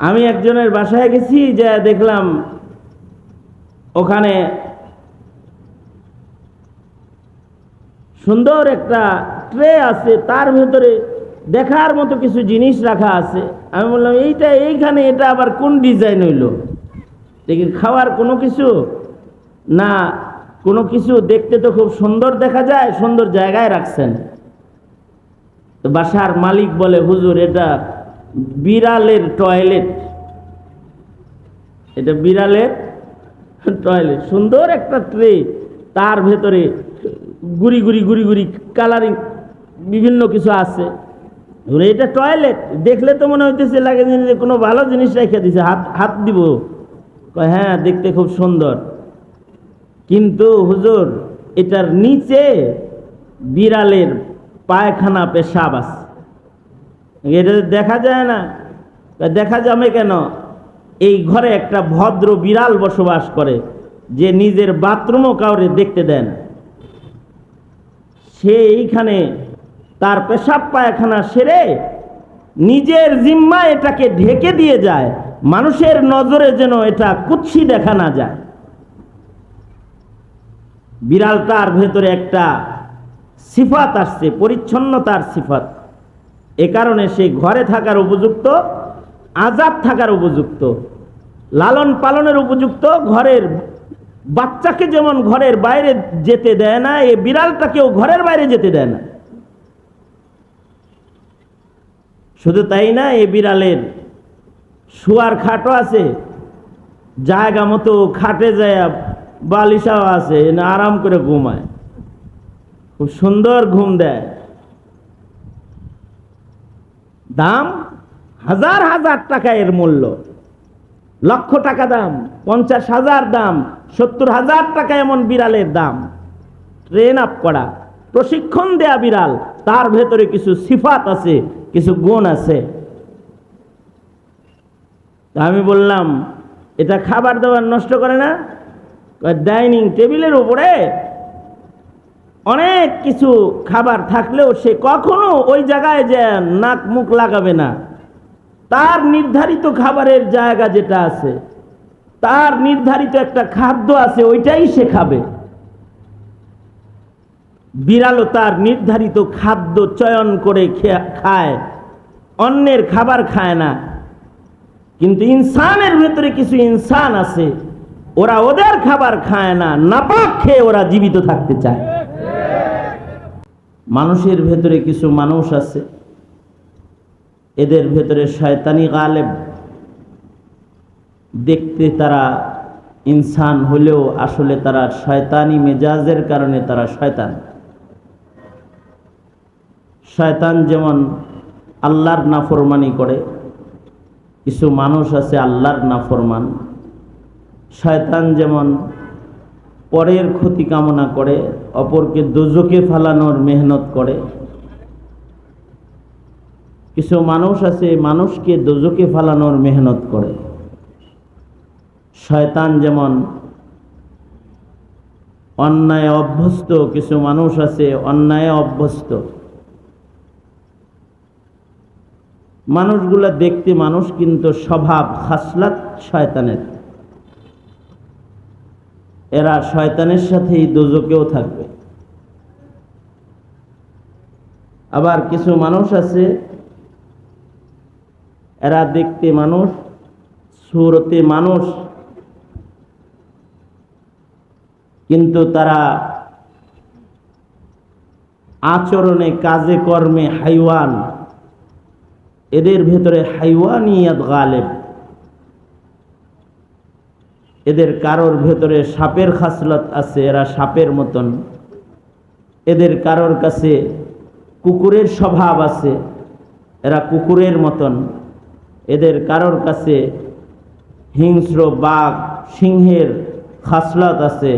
আমি একজনের বাসায় গেছি, যে দেখলাম ওখানে সুন্দর একটা ট্রে আছে, তার ভেতরে দেখার মতো কিছু জিনিস রাখা আছে। আমি বললাম, এইটা এইখানে, এটা আবার কোন ডিজাইন হইল? দেখি, খাওয়ার কোনো কিছু? না, কোনো কিছু দেখতে তো খুব সুন্দর দেখা যায়, সুন্দর জায়গায় রাখছেন। তো বাসার মালিক বলে, হুজুর, এটা বিড়ালের টয়লেট এটা বিড়ালের টয়লেট সুন্দর একটা ট্রে তার ভেতরে গুড়ি গুড়ি গুড়ি গুড়ি কালারিং বিভিন্ন কিছু আছে। এটা টয়লেট দেখলে তো মনে হইতেছে, লাগে যে কোনো ভালো জিনিস রেখে দিছে, হাত হাত দিব। হ্যাঁ দেখতে খুব সুন্দর। কিন্তু হুজুর, এটার নিচে বিড়ালের পায়খানা পেশাব আছে। এটা দেখা যায় না। দেখা যাবে কেন? এই ঘরে একটা ভদ্র বিড়াল বসবাস করে, যে নিজের বাথরুমও কাউরে দেখতে দেন সে এইখানে তার পেশাব পায়খানা সেরে নিজের জিম্মা এটাকে ঢেকে দিয়ে যায়। মানুষের নজরে যেন এটা কুচ্ছি দেখা না যায়। বিড়ালটার ভেতরে একটা সিফাত আসছে, পরিচ্ছন্নতার সিফাত। এ কারণে সে ঘরে থাকার উপযুক্ত আজাদ থাকার উপযুক্ত, লালন পালনের উপযুক্ত ঘরের বাচ্চাকে যেমন ঘরের বাইরে যেতে দেয় না, এ বিড়ালটাকেও ঘরের বাইরে যেতে দেয় না। শুধু তাই না, এ বিড়ালের শোয়ার খাটও আছে, জায়গা মতো খাটে যায়, বালিশাও আছে আরাম করে ঘুমায়। খুব সুন্দর ঘুম দেয়। দাম হাজার হাজার টাকা এর মূল্য। লক্ষ টাকা দাম, পঞ্চাশ হাজার দাম, সত্তর হাজার টাকা এমন বিড়ালের দাম। ট্রেন আপ করা, প্রশিক্ষণ দেয়া বিড়াল, তার ভেতরে কিছু সিফাত আছে, কিছু গুণ আছে। আমি বললাম, এটা খাবার দাবার নষ্ট করে না? ডাইনিং টেবিলের উপরে অনেক কিছু খাবার থাকলেও সে কখনো ওই জায়গায় যে নাক মুখ লাগাবে না। তার নির্ধারিত খাবারের জায়গা যেটা আছে, তার নির্ধারিত একটা খাদ্য আছে, ওইটাই সে খাবে। বিড়ালও তার নির্ধারিত খাদ্য চয়ন করে খায় অন্যের খাবার খায় না। কিন্তু ইনসানের ভেতরে কিছু ইনসান আছে, ওরা ওদের খাবার খায় না, নাপাক খেয়ে ওরা জীবিত থাকতে চায়। মানুষের ভেতরে কিছু মানুষ আছে। এদের ভেতরে শয়তানি গালেব। দেখতে তারা ইনসান হলেও আসলে তারা শয়তানি মেজাজের কারণে তারা শয়তান। শয়তান যেমন আল্লাহর নাফরমানি করে, কিছু মানুষ আছে আল্লাহর নাফরমান। শয়তান যেমন পরের ক্ষতি কামনা করে, অপরকে দোজকে ফালানোর মেহনত করে। কিছু মানুষ আছে, মানুষকে দোজকে ফালানোর মেহনত করে। শয়তান যেমন অন্যায় অভ্যস্ত, কিছু মানুষ আছে অন্যায় অভ্যস্ত। মানুষগুলা দেখতে মানুষ কিন্তু স্বভাব, খাসলাত শয়তানের। এরা শয়তানের সাথেই দোজকেও থাকবে। আবার কিছু মানুষ আছে, এরা দেখতে মানুষ, সুরতে মানুষ, কিন্তু তারা আচরণে, কাজে, কর্মে হাইওয়ান। এদের ভেতরে হাইওয়ানিয়াত গালেব। এদের কারোর ভেতরে সাপের খাসলত আছে, এরা সাপের মতন। এদের কারোর কাছে কুকুরের স্বভাব আছে, এরা কুকুরের মতন। এদের কারোর কাছে হিংস্র বাঘ, সিংহের খাসলত আছে,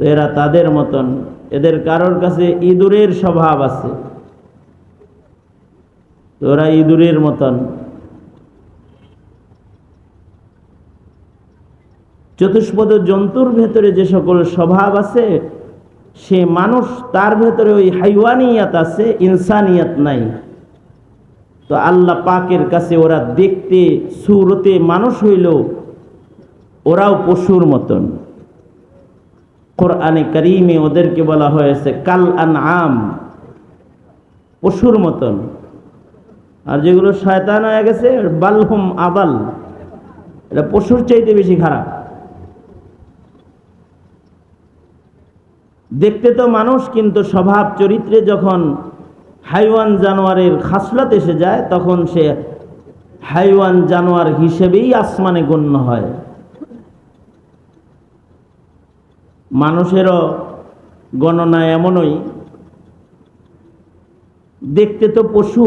তো এরা তাদের মতন। এদের কারোর কাছে ইঁদুরের স্বভাব আছে, তো ওরা ইঁদুরের মতন। চতুষ্পদ জন্তুর ভেতরে যে সকল স্বভাব আছে, সে মানুষ তার ভেতরে ওই হাইওয়ানিয়াত আছে, ইনসানিয়াত নাই। তো আল্লাহ পাকের কাছে ওরা দেখতে, সুরতে মানুষ হইল ওরাও পশুর মতন। কোরআনে করিমে ওদেরকে বলা হয়েছে, কাল আন আম পশুর মতন। আর যেগুলো শয়তান হয়ে গেছে, বালহুম আবাল এটা পশুর চাইতে বেশি খারাপ। দেখতে তো মানুষ, কিন্তু স্বভাব চরিত্রে যখন হাইওয়ান জানোয়ারের খাসলাত এসে যায়, তখন সে হাইওয়ান জানোয়ার হিসেবেই আসমানে গণ্য হয়। মানুষেরও গণনা এমনই, দেখতে তো পশু,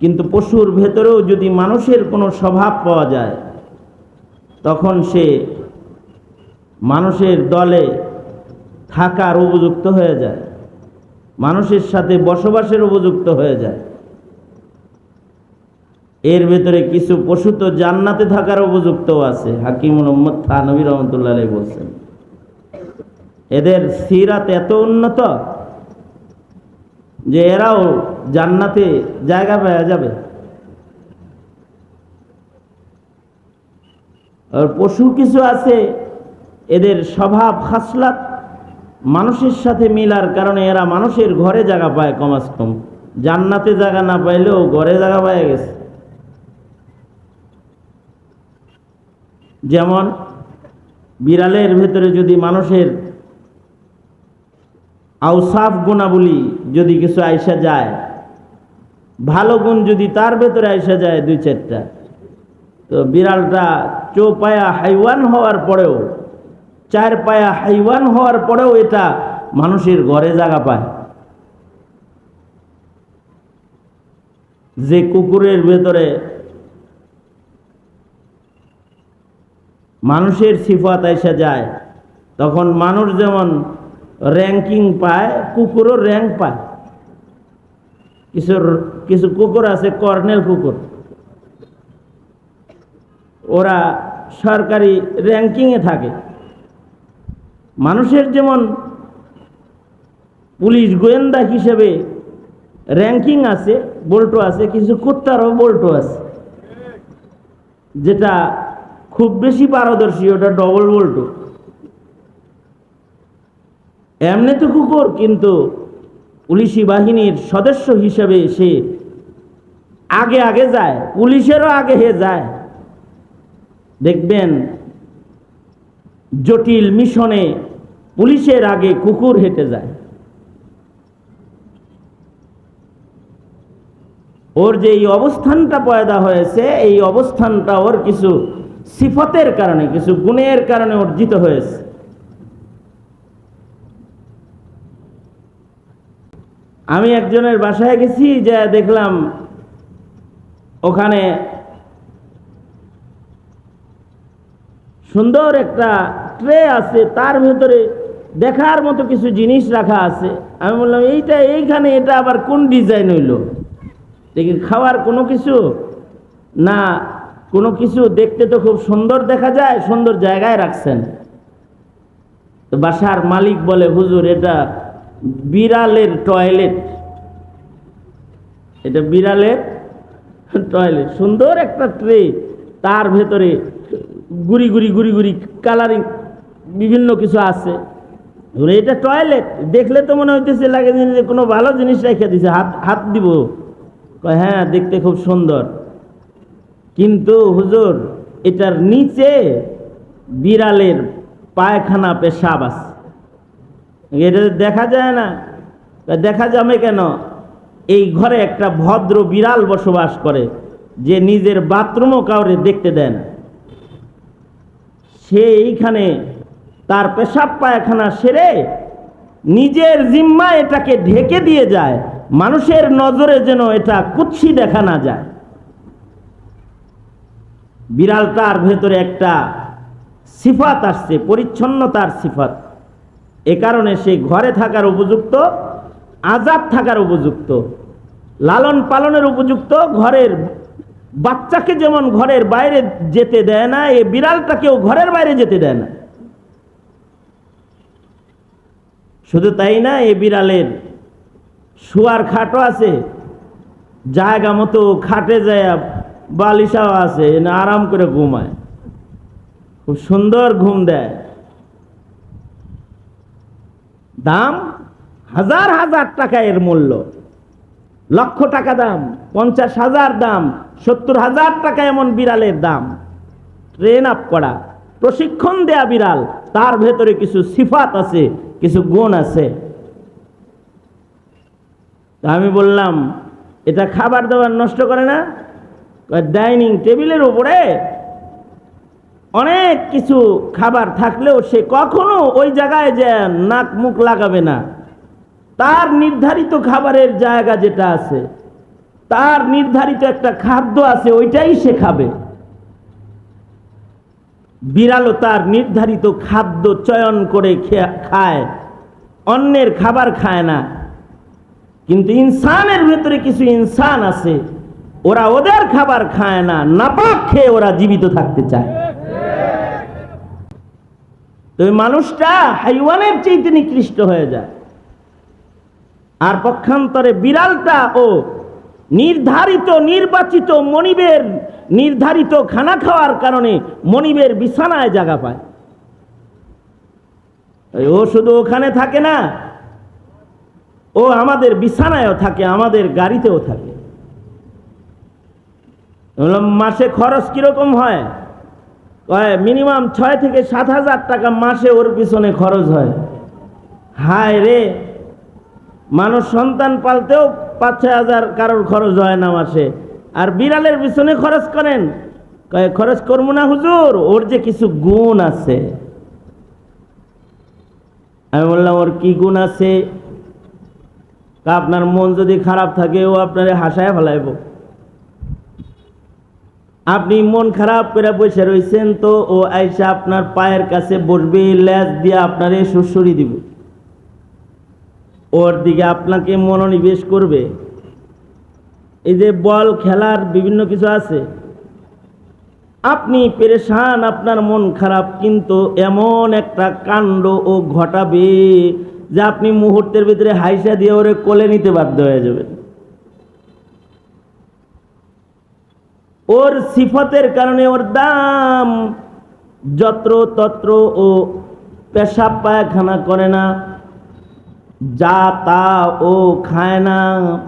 কিন্তু পশুর ভেতরেও যদি মানুষের কোনো স্বভাব পাওয়া যায়, তখন সে মানুষের দলে থাকার উপযুক্ত হয়ে যায়। মানুষের সাথে বসবাসের উপযুক্ত হয়ে যায়। এর ভেতরে কিছু পশু তো জান্নাতে থাকার উপযুক্ত আছে। হাকিম মোহাম্মদ থানবী রহমতুল্লাহ বলছেন। এদের সিরাত এত উন্নত যে এরাও জান্নাতে জায়গা পাওয়া যাবে। আর পশু কিছু আছে, এদের স্বভাব খাসলাত। মানুষের সাথে মিলার কারণে এরা মানুষের ঘরে জায়গা পায় কমাস কম। জান্নাতে জায়গা না পাইলেও ঘরে জায়গা পায় গেছে। যেমন বিড়ালের ভেতরে যদি মানুষের আউসাফ গুণাবলী যদি কিছু আইসা যায়, ভালো গুণ যদি তার ভেতরে আইসা যায় দুই চারটা, তো বিড়ালটা চৌপায়া হাইওয়ান হওয়ার পরেও চার পায়া হাইওয়ান হওয়ার পরেও এটা মানুষের ঘরে জায়গা পায়। যে কুকুরের ভেতরে মানুষের সিফাত এসে যায়, তখন মানুষ যেমন র্যাঙ্কিং পায়, কুকুরও র্যাঙ্ক পায়। কিছু কিছু কুকুর আছে, কর্নেল কুকুর। ওরা সরকারি র্যাঙ্কিংয়ে থাকে। মানুষের যেমন পুলিশ গোয়েন্দা হিসেবে র্যাঙ্কিং আছে, বল্টো আছে, কিছু কুত্তারও বল্টো আছে। যেটা খুব বেশি পারদর্শী, ওটা ডবল বল্টো। এমনি তো কুকুর, কিন্তু পুলিশি বাহিনীর সদস্য হিসেবে সে আগে আগে যায়, পুলিশেরও আগে হে যায়। দেখবেন জটিল মিশনে পুলিশের আগে কুকুর হেঁটে যায়। ওর যে এই অবস্থানটা পয়দা হয়েছে, এই অবস্থানটা ওর কিছু সিফতের কারণে, কিছু গুণের কারণে অর্জিত হয়েছে। আমি একজনের বাসায় গেছি, যে দেখলাম ওখানে সুন্দর একটা ট্রে আছে, তার ভেতরে দেখার মতো কিছু জিনিস রাখা আছে। আমি বললাম, এইটা এইখানে, এটা আবার কোন ডিজাইন হইল? দেখি, খাওয়ার কোনো কিছু? না, কোনো কিছু দেখতে তো খুব সুন্দর দেখা যায়, সুন্দর জায়গায় রাখছেন। তো বাসার মালিক বলে, হুজুর, এটা বিড়ালের টয়লেট। এটা বিড়ালের টয়লেট। সুন্দর একটা ট্রে, তার ভেতরে গুড়ি গুড়ি গুড়ি গুড়ি, কালারিং বিভিন্ন কিছু আছে। এটা টয়লেট দেখলে তো মনে হইতেছে লাগে যে কোনো ভালো জিনিস রেখে দিছে, হাত হাত দিব। হ্যাঁ দেখতে খুব সুন্দর। কিন্তু হুজুর, এটার নিচে বিড়ালের পায়খানা পেশাব আছে। এটা দেখা যায় না দেখা যাবে কেন? এই ঘরে একটা ভদ্র বিড়াল বসবাস করে, যে নিজের বাথরুমও কাউরে দেখতে দেন। সে এইখানে তার পেশাব পায়খানা সেরে নিজের জিম্মা এটাকে ঢেকে দিয়ে যায়, মানুষের নজরে যেন এটা কুচ্ছি দেখা না যায়। বিড়ালটার ভেতরে একটা সিফাত আসছে, পরিচ্ছন্নতার সিফাত। এ কারণে সে ঘরে থাকার উপযুক্ত, আজাদ থাকার উপযুক্ত, লালন পালনের উপযুক্ত, ঘরের বাচ্চাকে যেমন ঘরের বাইরে যেতে দেয় না, এ বিড়ালটাকেও ঘরের বাইরে যেতে দেয় না। শুধু তাই না, এ বিড়ালের শুয়ার খাটও আছে, জায়গা মতো খাটে যায়, বালিশাও আছে আরাম করে ঘুমায়। খুব সুন্দর ঘুম দেয়। দাম হাজার হাজার টাকা এর মূল্য। লক্ষ টাকা দাম, পঞ্চাশ হাজার দাম, সত্তর হাজার টাকা এমন বিড়ালের দাম। ট্রেন আপ করা, প্রশিক্ষণ দেয়া বিড়াল, তার ভেতরে কিছু সিফাত আছে কিছু গুণ আছে। তা আমি বললাম, এটা খাবার দাবার নষ্ট করে না? ডাইনিং টেবিলের উপরে অনেক কিছু খাবার থাকলেও সে কখনো ওই জায়গায় যে নাক মুখ লাগাবে না। তার নির্ধারিত খাবারের জায়গা যেটা আছে, তার নির্ধারিত একটা খাদ্য আছে, ওইটাই সে খাবে। বিড়ালও তার নির্ধারিত খাদ্য চয়ন করে খায় অন্যের খাবার খায় না। কিন্তু ইনসানের ভেতরে কিছু ইনসান আছে। ওরা ওদের খাবার খায় না। নাপাক খেয়ে ওরা জীবিত থাকতে চায়। তো মানুষটা হাইওয়ানের চেয়ে নিকৃষ্ট হয়ে যায়। আর পক্ষান্তরে বিড়ালটা ও নির্ধারিত নির্বাচিত মনিবের নির্ধারিত খানা খাওয়ার কারণে মনিবের বিছানায় জায়গা পায়। ও শুধু ওখানে থাকে না, ও আমাদের বিছানায়ও থাকে, আমাদের গাড়িতেও থাকে। মাসে খরচ কীরকম হয়? মিনিমাম ছয় থেকে সাত হাজার টাকা মাসে ওর পিছনে খরচ হয়। হায় রে, মানুষ সন্তান পালতেও পাঁচ, ছয় হাজার কারোর খরচ হয় না মাসে। আর বিড়ালের পিছনে খরচ করেন। খরচ করব না হুজুর, ওর যে কিছু গুণ আছে। আমি বললাম, ওর কি গুণ আছে? আপনার মন যদি খারাপ থাকে, ও আপনার হাসায় ফেলাইব। আপনি মন খারাপ করে বসে রয়েছেন তো, ও আইসা আপনার পায়ের কাছে বসবে ল্যাজ দিয়ে আপনারে সুসুরি দিব। ওর দিকে আপনাকে মনোনিবেশ করবে। এই যে বল, খেলার বিভিন্ন কিছু আছে। আপনি পেরেশান, আপনার মন খারাপ, কিন্তু এমন একটা কাণ্ড ও ঘটাবে যে আপনি মুহূর্তের ভিতরে হাইসা দিয়ে ওরে কোলে নিতে বাধ্য হয়ে যাবেন। ওর সিফতের কারণে ওর দাম যত্র তত্র ও পেশাব পায়খানা করে না। যা, তা ও খায় না।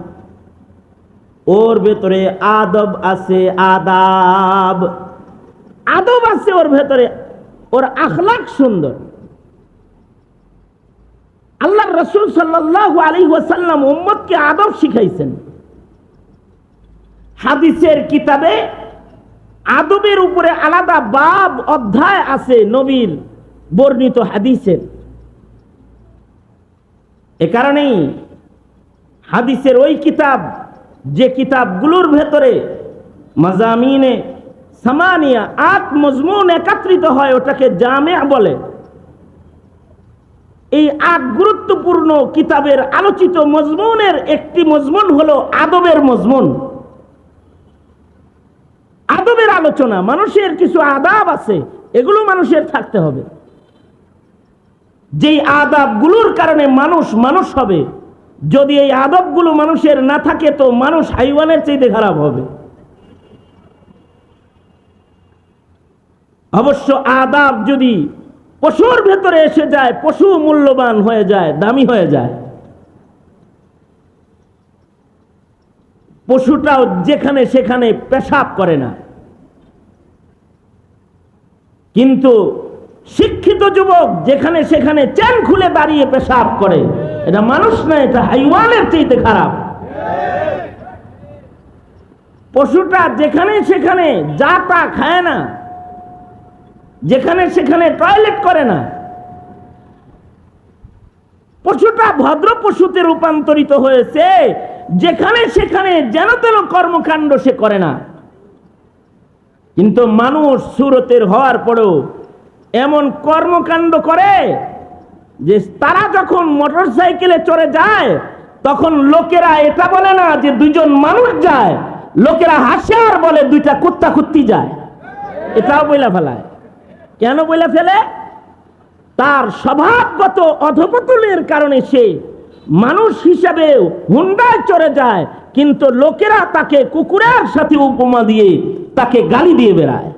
ওর ভেতরে আদব আছে, আদাব। আদব আছে ওর ভেতরে। ওর আখলাক সুন্দর। আল্লাহ রসুল সাল্লাহ আলী ওয়াসাল্লাম উম্মতকে আদব শিখাইছেন। হাদিসের কিতাবে আদবের উপরে আলাদা বাব, অধ্যায় আছে নবীর বর্ণিত হাদিসের। এ কারণেই হাদিসের ওই কিতাব, যে কিতাবগুলোর ভেতরে মাজামিনে সামানিয়া আট মজমুন একত্রিত হয়, ওটাকে জামে বলে। এই আট গুরুত্বপূর্ণ কিতাবের আলোচিত মজমুনের একটি মজমুন হলো আদবের মজমুন। আদবের আলোচনা, মানুষের কিছু আদাব আছে, এগুলো মানুষের থাকতে হবে। যেই আদাবগুলোর কারণে মানুষ মানুষ হবে, যদি এই আদবগুলো মানুষের না থাকে, তো মানুষ হাইওয়ানের চাইতে খারাপ হবে। অবশ্য আদাব যদি পশুর ভেতরে এসে যায়, পশু মূল্যবান হয়ে যায়, দামি হয়ে যায়। পশুটাও যেখানে সেখানে পেশাব করে না। কিন্তু শিক্ষিত যুবক যেখানে সেখানে চেন খুলে দাঁড়িয়ে পেশাব করে। এটা মানুষ না, এটা হাইওয়ানের চাইতে খারাপ। পশুটা যেখানে সেখানে যা তা খায় না, যেখানে সেখানে টয়লেট করে না, পশুটা ভদ্র পশুতে রূপান্তরিত হয়েছে, যেখানে সেখানে যেন তেন কর্মকাণ্ড সে করে না। কিন্তু মানুষ সুরতের হওয়ার পরেও এমন কর্মকাণ্ড করে যে তারা যখন মোটর সাইকেলে চড়ে যায়, তখন লোকেরা এটা বলে না যে দুইজন মানুষ যায়, লোকেরা হাসে আর বলে দুইটা কুত্তা কুত্তি যায়। এটাও বইলা ফেলায়। কেন বইলা ফেলে? তার স্বভাবগত অধপতনের কারণে সে মানুষ হিসাবে হুন্ডায় চড়ে যায়, কিন্তু লোকেরা তাকে কুকুরের সাথে উপমা দিয়ে তাকে গালি দিয়ে বেড়ায়।